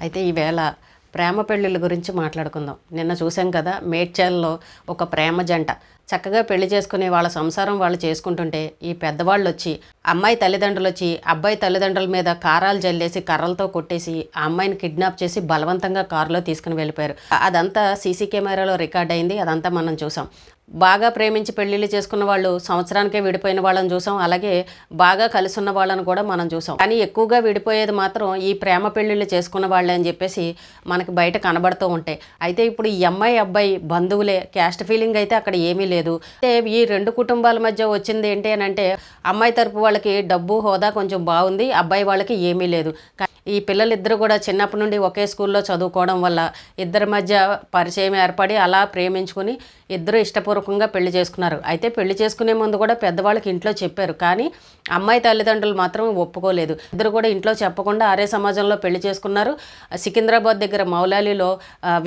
అయితే ఈవేళ ప్రేమ పెళ్ళిళ్ళ గురించి మాట్లాడుకుందాం. నిన్న చూసాం కదా మేడ్చల్లో ఒక ప్రేమ జంట. చక్కగా పెళ్ళి చేసుకుని వాళ్ళ సంసారం వాళ్ళు చేసుకుంటుంటే ఈ పెద్దవాళ్ళు వచ్చి అమ్మాయి తల్లిదండ్రులు వచ్చి అబ్బాయి తల్లిదండ్రుల మీద కారాలు జల్లేసి కర్రలతో కొట్టేసి ఆ అమ్మాయిని కిడ్నాప్ చేసి బలవంతంగా కారులో తీసుకుని వెళ్ళిపోయారు. అదంతా సీసీ కెమెరాలో రికార్డ్ అయింది అదంతా మనం చూసాం. బాగా ప్రేమించి పెళ్ళిళ్ళు చేసుకున్న వాళ్ళు సంవత్సరానికే విడిపోయిన వాళ్ళని చూసాం. అలాగే బాగా కలిసి ఉన్న వాళ్ళని కూడా మనం చూసాం. కానీ ఎక్కువగా విడిపోయేది మాత్రం ఈ ప్రేమ పెళ్ళిళ్ళు చేసుకున్న వాళ్ళే అని చెప్పేసి మనకి బయట కనబడుతూ ఉంటాయి. అయితే ఇప్పుడు ఈ అమ్మాయి అబ్బాయి బంధువులే క్యాస్ట్ ఫీలింగ్ అయితే అక్కడ ఏమీ లేదు. అయితే ఈ రెండు కుటుంబాల మధ్య వచ్చింది ఏంటి అని అంటే అమ్మాయి తరపు వాళ్ళకి డబ్బు హోదా కొంచెం బాగుంది అబ్బాయి వాళ్ళకి ఏమీ లేదు. ఈ పిల్లలిద్దరు కూడా చిన్నప్పటి నుండి ఒకే స్కూల్లో చదువుకోవడం వల్ల ఇద్దరి మధ్య పరిచయం ఏర్పడి అలా ప్రేమించుకుని ఇద్దరు ఇష్టపూర్వకంగా పెళ్ళి చేసుకున్నారు. అయితే పెళ్ళి చేసుకునే ముందు కూడా పెద్దవాళ్ళకి ఇంట్లో చెప్పారు. కానీ అమ్మాయి తల్లిదండ్రులు మాత్రం ఒప్పుకోలేదు. ఇద్దరు కూడా ఇంట్లో చెప్పకుండా ఆర్య సమాజంలో పెళ్ళి చేసుకున్నారు. సికింద్రాబాద్ దగ్గర మౌలాలిలో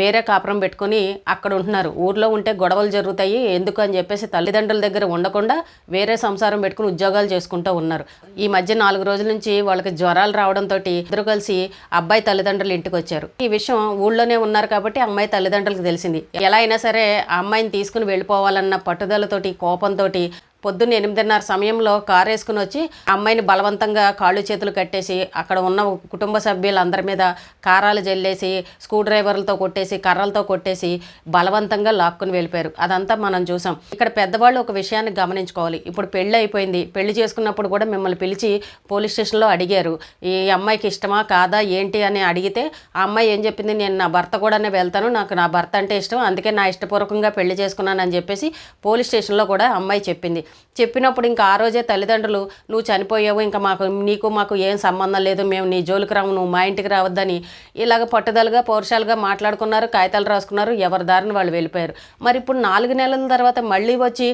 వేరే కాపురం పెట్టుకుని అక్కడ ఉంటున్నారు. ఊర్లో ఉంటే గొడవలు జరుగుతాయి. ఎందుకు అని చెప్పేసి తల్లిదండ్రుల దగ్గర ఉండకుండా వేరే సంసారం పెట్టుకుని ఉద్యోగాలు చేసుకుంటూ ఉన్నారు. ఈ మధ్య నాలుగు రోజుల నుంచి వాళ్ళకి జ్వరాలు రావడంతో ఇద్దరు కలిసి అబ్బాయి తల్లిదండ్రులు ఇంటికి వచ్చారు. ఈ విషయం ఊళ్ళోనే ఉన్నారు కాబట్టి అమ్మాయి తల్లిదండ్రులకు తెలిసింది. ఎలా అయినా సరే ఆ అమ్మాయిని తీసుకుని వెళ్ళిపోవాలన్న పట్టుదలతోటి కోపంతోటి పొద్దున్న ఎనిమిదిన్నర సమయంలో కారు వేసుకుని వచ్చి అమ్మాయిని బలవంతంగా కాళ్ళు చేతులు కట్టేసి అక్కడ ఉన్న కుటుంబ సభ్యులందరి మీద కారాలు జల్లేసి స్క్రూ డ్రైవర్లతో కొట్టేసి కర్రలతో కొట్టేసి బలవంతంగా లాక్కుని వెళ్ళిపోయారు. అదంతా మనం చూసాం. ఇక్కడ పెద్దవాళ్ళు ఒక విషయాన్ని గమనించుకోవాలి. ఇప్పుడు పెళ్ళి అయిపోయింది. పెళ్ళి చేసుకున్నప్పుడు కూడా మిమ్మల్ని పిలిచి పోలీస్ స్టేషన్లో అడిగారు. ఈ అమ్మాయికి ఇష్టమా కాదా? ఏంటి అని అడిగితే ఆ అమ్మాయి ఏం చెప్పింది? నేను నా భర్త కూడానే వెళ్తాను. నాకు నా భర్త అంటే ఇష్టం. అందుకే నా ఇష్టపూర్వకంగా పెళ్ళి చేసుకున్నాను అని చెప్పేసి పోలీస్ స్టేషన్లో కూడా అమ్మాయి చెప్పింది. చెప్పినప్పుడు ఇంకా ఆ రోజే తల్లిదండ్రులు నువ్వు చనిపోయావు ఇంకా మాకు నీకు మాకు ఏం సంబంధం లేదు మేము నీ జోలికి రాము నువ్వు మా ఇంటికి రావద్దని ఇలాగ పట్టుదలగా పౌరుషాలుగా మాట్లాడుకున్నారు కాగితాలు రాసుకున్నారు ఎవరి దారిని వాళ్ళు వెళ్ళిపోయారు. మరి ఇప్పుడు నాలుగు నెలల తర్వాత మళ్ళీ వచ్చి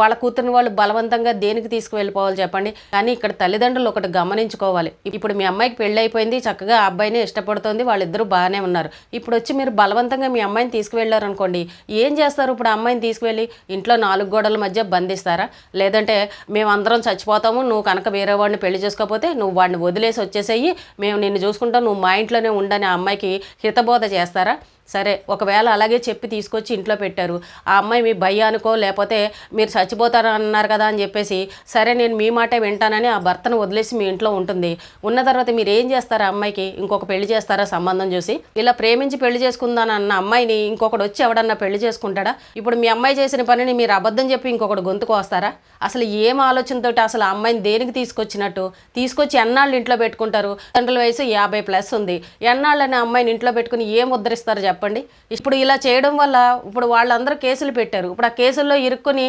వాళ్ళ కూతురుని వాళ్ళు బలవంతంగా దేనికి తీసుకువెళ్ళిపోవాలి చెప్పండి? కానీ ఇక్కడ తల్లిదండ్రులు ఒకటి గమనించుకోవాలి. ఇప్పుడు మీ అమ్మాయికి పెళ్ళి అయిపోయింది చక్కగా ఆ అబ్బాయిని ఇష్టపడుతోంది వాళ్ళిద్దరూ బాగానే ఉన్నారు. ఇప్పుడు వచ్చి మీరు బలవంతంగా మీ అమ్మాయిని తీసుకువెళ్ళారు అనుకోండి ఏం చేస్తారు ఇప్పుడు అమ్మాయిని తీసుకువెళ్ళి? ఇంట్లో నాలుగు గోడల మధ్య బంధిస్తారా? లేదంటే మేమందరం చచ్చిపోతాము నువ్వు కనుక వేరే వాడిని పెళ్ళి చేసుకోకపోతే నువ్వు వాడిని వదిలేసి వచ్చేసేయి మేము నిన్ను చూసుకుంటాం నువ్వు మా ఇంట్లోనే ఉండని ఆ అమ్మాయికి హితబోధ చేస్తారా? సరే ఒకవేళ అలాగే చెప్పి తీసుకొచ్చి ఇంట్లో పెట్టారు. ఆ అమ్మాయి మీ భయ్యానికో లేకపోతే మీరు చచ్చిపోతారు అన్నారు కదా అని చెప్పేసి సరే నేను మీ మాటే వింటానని ఆ భర్తను వదిలేసి మీ ఇంట్లో ఉంటుంది. ఉన్న తర్వాత మీరు ఏం చేస్తారా అమ్మాయికి? ఇంకొక పెళ్ళి చేస్తారా సంబంధం చూసి? ఇలా ప్రేమించి పెళ్ళి చేసుకుందానన్న అన్న అమ్మాయిని ఇంకొకడు వచ్చి ఎవడన్నా పెళ్ళి చేసుకుంటాడా? ఇప్పుడు మీ అమ్మాయి చేసిన పనిని మీరు అబద్ధం చెప్పి ఇంకొకడు గొంతుకు వస్తారా? అసలు ఏం ఆలోచనతో అసలు ఆ అమ్మాయిని దేనికి తీసుకొచ్చినట్టు? తీసుకొచ్చి ఎన్నాళ్ళు ఇంట్లో పెట్టుకుంటారు? తండ్రుల వయసు యాభై ప్లస్ ఉంది. ఎన్నాళ్ళని అమ్మాయిని ఇంట్లో పెట్టుకుని ఏం ఉద్ధరిస్తారు చెప్పండి. ఇప్పుడు ఇలా చేయడం వల్ల ఇప్పుడు వాళ్ళందరూ కేసులు పెట్టారు. ఇప్పుడు ఆ కేసుల్లో ఇరుక్కుని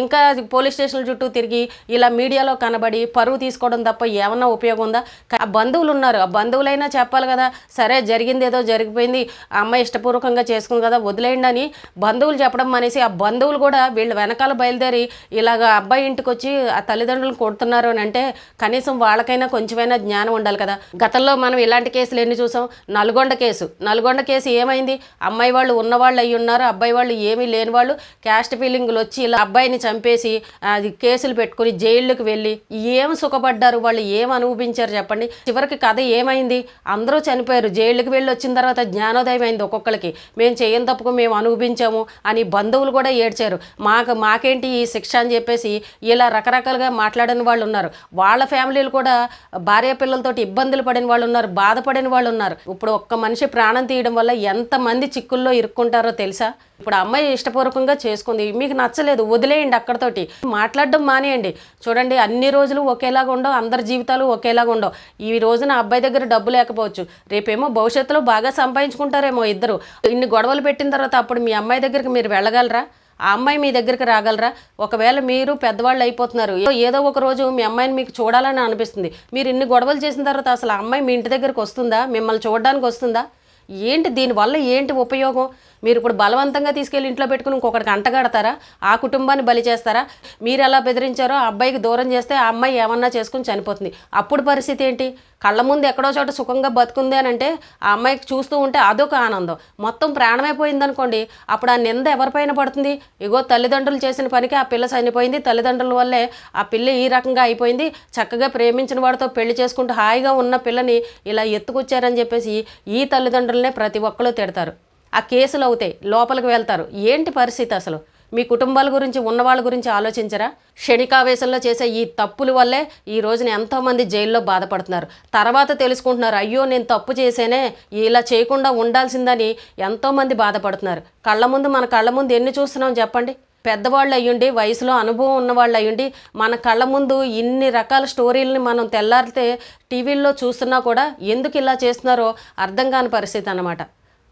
ఇంకా పోలీస్ స్టేషన్ల చుట్టూ తిరిగి ఇలా మీడియాలో కనబడి పరువు తీసుకోవడం తప్ప ఏమన్నా ఉపయోగం ఉందా? ఆ బంధువులు ఉన్నారు. ఆ బంధువులైనా చెప్పాలి కదా సరే జరిగింది ఏదో జరిగిపోయింది ఆ అమ్మాయి ఇష్టపూర్వకంగా చేసుకుంది కదా వదిలేయండి అని బంధువులు చెప్పడం మానేసి ఆ బంధువులు కూడా వీళ్ళు వెనకాల బయలుదేరి ఇలాగ అబ్బాయి ఇంటికి వచ్చి ఆ తల్లిదండ్రులను కొడుతున్నారు అని అంటే కనీసం వాళ్ళకైనా కొంచెమైనా జ్ఞానం ఉండాలి కదా. గతంలో మనం ఇలాంటి కేసులు ఎన్ని చూసాం? నల్గొండ కేసు. నల్గొండ కేసు ఏమైంది? అమ్మాయి వాళ్ళు ఉన్నవాళ్ళు అయి ఉన్నారు. అబ్బాయి వాళ్ళు ఏమీ లేని వాళ్ళు. క్యాస్ట్ ఫీలింగ్లు వచ్చి ఇలా అబ్బాయిని చంపేసి అది కేసులు పెట్టుకుని జైళ్ళకి వెళ్ళి ఏం సుఖపడ్డారు? వాళ్ళు ఏం అనుభవించారు చెప్పండి. చివరికి కథ ఏమైంది? అందరూ చనిపోయారు. జైళ్ళకి వెళ్ళి వచ్చిన తర్వాత జ్ఞానోదయం అయింది ఒక్కొక్కరికి మేము చేయని తప్పుకు మేము అనుభవించాము అని బంధువులు కూడా ఏడ్చారు. మాకు మాకేంటి ఈ శిక్ష అని చెప్పేసి ఇలా రకరకాలుగా మాట్లాడిన వాళ్ళు ఉన్నారు. వాళ్ళ ఫ్యామిలీలు కూడా భార్య పిల్లలతోటి ఇబ్బందులు పడిన వాళ్ళు ఉన్నారు బాధపడిన వాళ్ళు ఉన్నారు. ఇప్పుడు ఒక్క మనిషి ప్రాణం తీయడం వల్ల ఎంత ఎంతమంది చిక్కుల్లో ఇరుక్కుంటారో తెలుసా? ఇప్పుడు అమ్మాయి ఇష్టపూర్వకంగా చేసుకుంది. మీకు నచ్చలేదు వదిలేయండి అక్కడతోటి. మాట్లాడడం మానేయండి. చూడండి అన్ని రోజులు ఒకేలాగా ఉండవు అందరి జీవితాలు ఒకేలాగా ఉండవు. ఈ రోజున అబ్బాయి దగ్గర డబ్బు లేకపోవచ్చు. రేపేమో భవిష్యత్తులో బాగా సంపాదించుకుంటారేమో ఇద్దరు. ఇన్ని గొడవలు పెట్టిన తర్వాత అప్పుడు మీ అమ్మాయి దగ్గరికి మీరు వెళ్ళగలరా? ఆ అమ్మాయి మీ దగ్గరికి రాగలరా? ఒకవేళ మీరు పెద్దవాళ్ళు అయిపోతున్నారు. ఏదో- ఏదో ఒక రోజు మీ అమ్మాయిని మీకు చూడాలని అనిపిస్తుంది. మీరు ఇన్ని గొడవలు చేసిన తర్వాత అసలు ఆ అమ్మాయి మీ ఇంటి దగ్గరికి వస్తుందా? మిమ్మల్ని చూడడానికి వస్తుందా? ఏంటి దీనివల్ల ఏంటి ఉపయోగం? మీరు ఇప్పుడు బలవంతంగా తీసుకెళ్ళి ఇంట్లో పెట్టుకుని ఇంకొకటికి అంటగడతారా ఆ కుటుంబాన్ని బలి చేస్తారా? మీరు ఎలా బెదిరించారో ఆ అబ్బాయికి దూరం చేస్తే ఆ అమ్మాయి ఏమన్నా చేసుకుని చనిపోతుంది. అప్పుడు పరిస్థితి ఏంటి? కళ్ళ ముందు ఎక్కడో చోట సుఖంగా బతుకుంది అని అంటే ఆ అమ్మాయికి చూస్తూ ఉంటే అదొక ఆనందం. మొత్తం ప్రాణమైపోయింది అనుకోండి అప్పుడు ఆ నింద ఎవరిపైన పడుతుంది? ఇగో తల్లిదండ్రులు చేసిన పనికి ఆ పిల్ల చనిపోయింది. తల్లిదండ్రుల వల్లే ఆ పిల్ల ఈ రకంగా అయిపోయింది. చక్కగా ప్రేమించిన వాడితో పెళ్ళి చేసుకుంటూ హాయిగా ఉన్న పిల్లని ఇలా ఎత్తుకొచ్చారని చెప్పేసి ఈ తల్లిదండ్రులనే ప్రతి ఒక్కరు తిడతారు. ఆ కేసులు అవుతాయి లోపలికి వెళ్తారు. ఏంటి పరిస్థితి అసలు? మీ కుటుంబాల గురించి ఉన్న వాళ్ళ గురించి ఆలోచించరా? క్షణికావేశంలో చేసే ఈ తప్పుల వల్లే ఈ రోజున ఎంతోమంది జైల్లో బాధపడుతున్నారు. తర్వాత తెలుసుకుంటున్నారు అయ్యో నేను తప్పు చేసేనే ఇలా చేయకుండా ఉండాల్సిందని ఎంతోమంది బాధపడుతున్నారు. కళ్ళ ముందు మన కళ్ళ ముందు ఎన్ని చూస్తున్నాం చెప్పండి? పెద్దవాళ్ళు అయ్యుండి వయసులో అనుభవం ఉన్నవాళ్ళు అయ్యుండి మన కళ్ళ ముందు ఇన్ని రకాల స్టోరీలని మనం తెల్లారితే టీవీల్లో చూస్తున్నా కూడా ఎందుకు ఇలా చేస్తున్నారో అర్థం కాని పరిస్థితి అన్నమాట.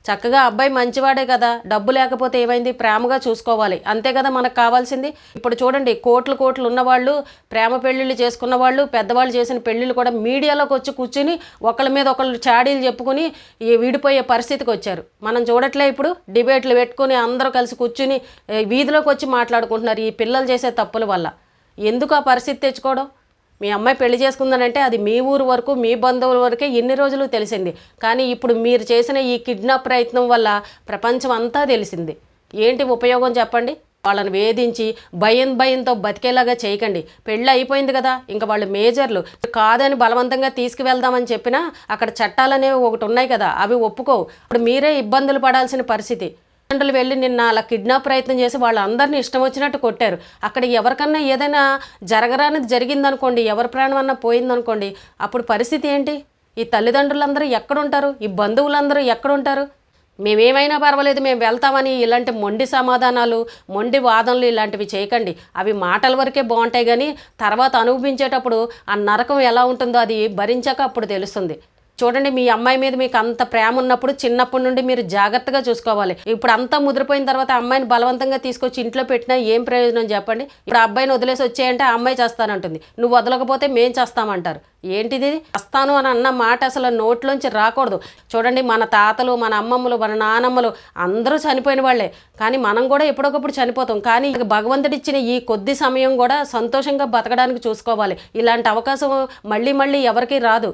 చక్కగా అబ్బాయి మంచివాడే కదా డబ్బు లేకపోతే ఏమైంది? ప్రేమగా చూసుకోవాలి. అంతే కదా మనకు కావాల్సింది? ఇప్పుడు చూడండి కోట్లు కోట్లు ఉన్నవాళ్ళు ప్రేమ పెళ్ళిళ్ళు చేసుకున్న వాళ్ళు పెద్దవాళ్ళు చేసిన పెళ్ళిళ్ళు కూడా మీడియాలోకి వచ్చి కూర్చుని ఒకళ్ళ మీద ఒకళ్ళు చాడీలు చెప్పుకుని ఈ విడిపోయే పరిస్థితికి వచ్చారు. మనం చూడట్లే ఇప్పుడు డిబేట్లు పెట్టుకుని అందరూ కలిసి కూర్చుని వీధిలోకి వచ్చి మాట్లాడుకుంటున్నారు ఈ పిల్లలు చేసే తప్పుల వల్ల. ఎందుకు ఆ పరిస్థితి తెచ్చుకోవడం? మీ అమ్మాయి పెళ్ళి చేసుకుందనంటే అది మీ ఊరు వరకు మీ బంధువుల వరకే ఎన్ని రోజులు తెలిసింది. కానీ ఇప్పుడు మీరు చేసిన ఈ కిడ్నాప్ ప్రయత్నం వల్ల ప్రపంచం అంతా తెలిసింది. ఏంటి ఉపయోగం చెప్పండి? వాళ్ళని వేధించి భయం భయంతో బతికేలాగా చేయకండి. పెళ్ళి అయిపోయింది కదా ఇంకా వాళ్ళు మేజర్లు. కాదని బలవంతంగా తీసుకువెళ్దామని చెప్పినా అక్కడ చట్టాలనేవి ఒకటి ఉన్నాయి కదా అవి ఒప్పుకోవు. ఇప్పుడు మీరే ఇబ్బందులు పడాల్సిన పరిస్థితి. తల్లిదండ్రులు వెళ్ళి నిన్న అలా కిడ్నాప్ ప్రయత్నం చేసి వాళ్ళందరినీ ఇష్టం వచ్చినట్టు కొట్టారు. అక్కడ ఎవరికన్నా ఏదైనా జరగరానిది జరిగిందనుకోండి ఎవరి ప్రాణం అన్నా పోయిందనుకోండి అప్పుడు పరిస్థితి ఏంటి? ఈ తల్లిదండ్రులందరూ ఎక్కడుంటారు? ఈ బంధువులందరూ ఎక్కడుంటారు? మేమేమైనా పర్వాలేదు మేము వెళ్తామని ఇలాంటి మొండి సమాధానాలు మొండి వాదనలు ఇలాంటివి చేయకండి. అవి మాటల వరకే బాగుంటాయి కానీ తర్వాత అనుభవించేటప్పుడు ఆ నరకం ఎలా ఉంటుందో అది భరించాక అప్పుడు తెలుస్తుంది. చూడండి మీ అమ్మాయి మీద మీకు అంత ప్రేమ ఉన్నప్పుడు చిన్నప్పటి నుండి మీరు జాగ్రత్తగా చూసుకోవాలి. ఇప్పుడు అంతా ముదిరిపోయిన తర్వాత అమ్మాయిని బలవంతంగా తీసుకొచ్చి ఇంట్లో పెట్టినా ఏం ప్రయోజనం చెప్పండి? ఇప్పుడు ఆ అబ్బాయిని వదిలేసి వచ్చేయంటే ఆ అమ్మాయి చేస్తానంటుంది. నువ్వు వదలకపోతే మేం చేస్తామంటారు. ఏంటిది? వస్తాను అని అన్న మాట అసలు నోట్లోంచి రాకూడదు. చూడండి మన తాతలు మన అమ్మమ్మలు మన నానమ్మలు అందరూ చనిపోయిన వాళ్ళే. కానీ మనం కూడా ఎప్పుడొకప్పుడు చనిపోతాం. కానీ ఇక భగవంతుడిచ్చిన ఈ కొద్ది సమయం కూడా సంతోషంగా బతకడానికి చూసుకోవాలి. ఇలాంటి అవకాశం మళ్ళీ మళ్ళీ ఎవరికీ రాదు.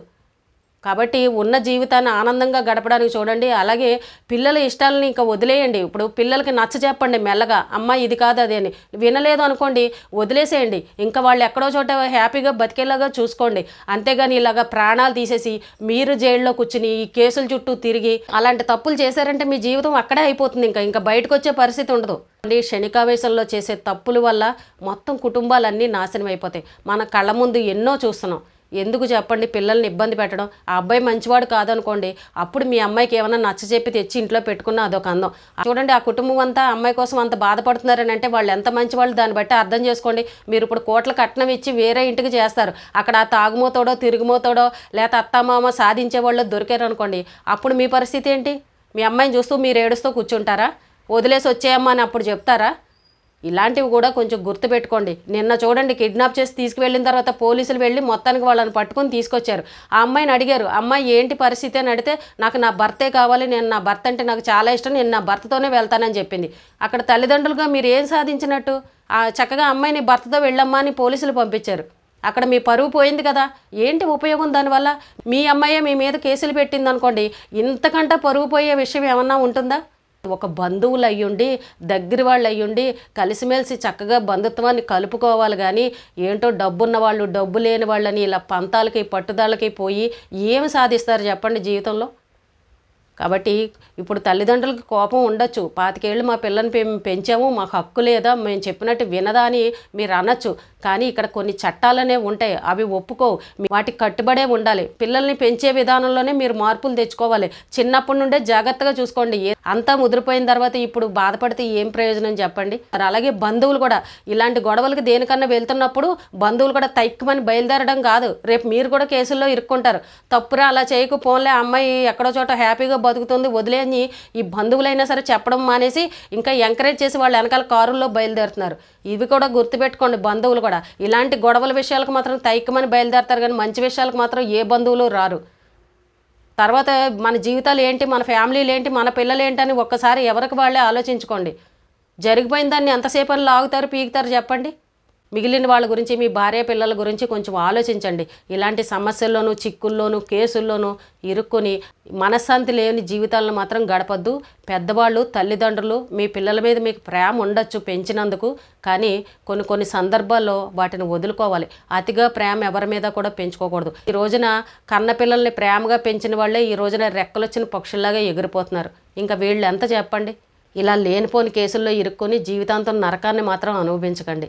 కాబట్టి ఉన్న జీవితాన్ని ఆనందంగా గడపడానికి చూడండి. అలాగే పిల్లల ఇష్టాలని ఇంకా వదిలేయండి. ఇప్పుడు పిల్లలకి నచ్చ చెప్పండి మెల్లగా. అమ్మ ఇది కాదు అది అని. వినలేదు అనుకోండి వదిలేసేయండి. ఇంకా వాళ్ళు ఎక్కడో చోట హ్యాపీగా బతికేలాగా చూసుకోండి. అంతేగాని ఇలాగా ప్రాణాలు తీసేసి మీరు జైల్లో కూర్చుని ఈ కేసుల చుట్టూ తిరిగి అలాంటి తప్పులు చేశారంటే మీ జీవితం అక్కడే అయిపోతుంది ఇంకా. ఇంకా బయటకు వచ్చే పరిస్థితి ఉండదు. అండి శనికావేశంలో చేసే తప్పుల వల్ల మొత్తం కుటుంబాలన్నీ నాశనం అయిపోతాయి. మన కళ్ళ ముందు ఎన్నో చూస్తున్నాం. ఎందుకు చెప్పండి? పిల్లల్ని ఇబ్బంది పెట్టడం. ఆ అబ్బాయి మంచివాడు కాదనుకోండి అప్పుడు మీ అమ్మాయికి ఏమైనా నచ్చ చెప్పి తెచ్చి ఇంట్లో పెట్టుకున్న అదొక అందం. చూడండి ఆ కుటుంబం అంతా అమ్మాయి కోసం అంత బాధపడుతున్నారని అంటే వాళ్ళు ఎంత మంచివాళ్ళు దాన్ని బట్టి అర్థం చేసుకోండి. మీరు ఇప్పుడు కోట్ల కట్నం ఇచ్చి వేరే ఇంటికి చేస్తారు. అక్కడ ఆ తాగుమోతోడో తిరుగుమోతోడో లేకపోతే అత్తమామ సాధించే వాళ్ళు దొరికారు అనుకోండి అప్పుడు మీ పరిస్థితి ఏంటి? మీ అమ్మాయిని చూస్తూ మీరు ఏడుస్తూ కూర్చుంటారా? వదిలేసి వచ్చేయమ్మా అని అప్పుడు చెప్తారా? ఇలాంటివి కూడా కొంచెం గుర్తుపెట్టుకోండి. నిన్న చూడండి కిడ్నాప్ చేసి తీసుకువెళ్ళిన తర్వాత పోలీసులు వెళ్ళి మొత్తానికి వాళ్ళని పట్టుకొని తీసుకొచ్చారు. ఆ అమ్మాయిని అడిగారు అమ్మాయి ఏంటి పరిస్థితి? అని అడిగితే నాకు నా భర్తే కావాలి నేను నా భర్త అంటే నాకు చాలా ఇష్టం నేను నా భర్తతోనే వెళ్తానని చెప్పింది. అక్కడ తల్లిదండ్రులుగా మీరు ఏం సాధించినట్టు? ఆ చక్కగా అమ్మాయిని భర్తతో వెళ్ళమ్మా అని పోలీసులు పంపించారు. అక్కడ మీ పరువు పోయింది కదా. ఏంటి ఉపయోగం దానివల్ల? మీ అమ్మాయే మీ మీద కేసులు పెట్టింది అనుకోండి ఇంతకంటే పరువు పోయే విషయం ఏమన్నా ఉంటుందా? ఒక బంధువులు అయ్యుండి దగ్గర వాళ్ళు అయ్యుండి కలిసిమెలిసి చక్కగా బంధుత్వాన్ని కలుపుకోవాలి కానీ ఏంటో డబ్బున్న వాళ్ళు డబ్బు లేని వాళ్ళని ఇలా పంతాలకి పట్టుదలకి పోయి ఏమి సాధిస్తారు చెప్పండి జీవితంలో? కాబట్టి ఇప్పుడు తల్లిదండ్రులకు కోపం ఉండొచ్చు. పాతికేళ్ళు మా పిల్లని పెంచాము మాకు హక్కు లేదా మేము చెప్పినట్టు వినదా అని మీరు అనొచ్చు. కానీ ఇక్కడ కొన్ని చట్టాలనే ఉంటాయి. అవి ఒప్పుకోవు వాటికి కట్టుబడే ఉండాలి. పిల్లల్ని పెంచే విధానంలోనే మీరు మార్పులు తెచ్చుకోవాలి. చిన్నప్పటి నుండే జాగ్రత్తగా చూసుకోండి. అంతా ముదిరిపోయిన తర్వాత ఇప్పుడు బాధపడితే ఏం ప్రయోజనం చెప్పండి? అలాగే బంధువులు కూడా. ఇలాంటి గొడవలకి దేనికన్నా వెళ్తున్నప్పుడు బంధువులు కూడా తైక్కుమని బయలుదేరడం కాదు. రేపు మీరు కూడా కేసుల్లో ఇరుక్కుంటారు. తప్పురా అలా చేయకు పోన్లే ఆ అమ్మాయి ఎక్కడో చోట హ్యాపీగా బతుకుతుంది వదిలేని ఈ బంధువులైనా సరే చెప్పడం మానేసి ఇంకా ఎంకరేజ్ చేసి వాళ్ళు వెనకాల కారుల్లో బయలుదేరుతున్నారు. ఇవి కూడా గుర్తుపెట్టుకోండి బంధువులు కూడా. ఇలాంటి గొడవల విషయాలకు మాత్రం తైకమని బయలుదేరతారు కానీ మంచి విషయాలకు మాత్రం ఏ బంధువులు రారు. తర్వాత మన జీవితాలు ఏంటి మన ఫ్యామిలీలు ఏంటి మన పిల్లలు ఏంటి అని ఒక్కసారి ఎవరికి వాళ్ళే ఆలోచించుకోండి. జరిగిపోయిన దాన్ని ఎంతసేపు అని లాగుతారు పీకుతారు చెప్పండి? మిగిలిన వాళ్ళ గురించి మీ భార్య పిల్లల గురించి కొంచెం ఆలోచించండి. ఇలాంటి సమస్యల్లోనూ చిక్కుల్లోనూ కేసుల్లోనూ ఇరుక్కొని మనశ్శాంతి లేని జీవితాలను మాత్రం గడపద్దు. పెద్దవాళ్ళు తల్లిదండ్రులు మీ పిల్లల మీద మీకు ప్రేమ ఉండొచ్చు పెంచినందుకు. కానీ కొన్ని కొన్ని సందర్భాల్లో వాటిని వదులుకోవాలి. అతిగా ప్రేమ ఎవరి మీద కూడా పెంచుకోకూడదు. ఈ రోజున కన్న పిల్లల్ని ప్రేమగా పెంచిన వాళ్ళే ఈ రోజున రెక్కలొచ్చిన పక్షుల్లాగా ఎగిరిపోతున్నారు. ఇంకా వీళ్ళు ఎంత చెప్పండి? ఇలా లేనిపోని కేసుల్లో ఇరుక్కొని జీవితాంతం నరకాన్ని మాత్రం అనుభవించకండి.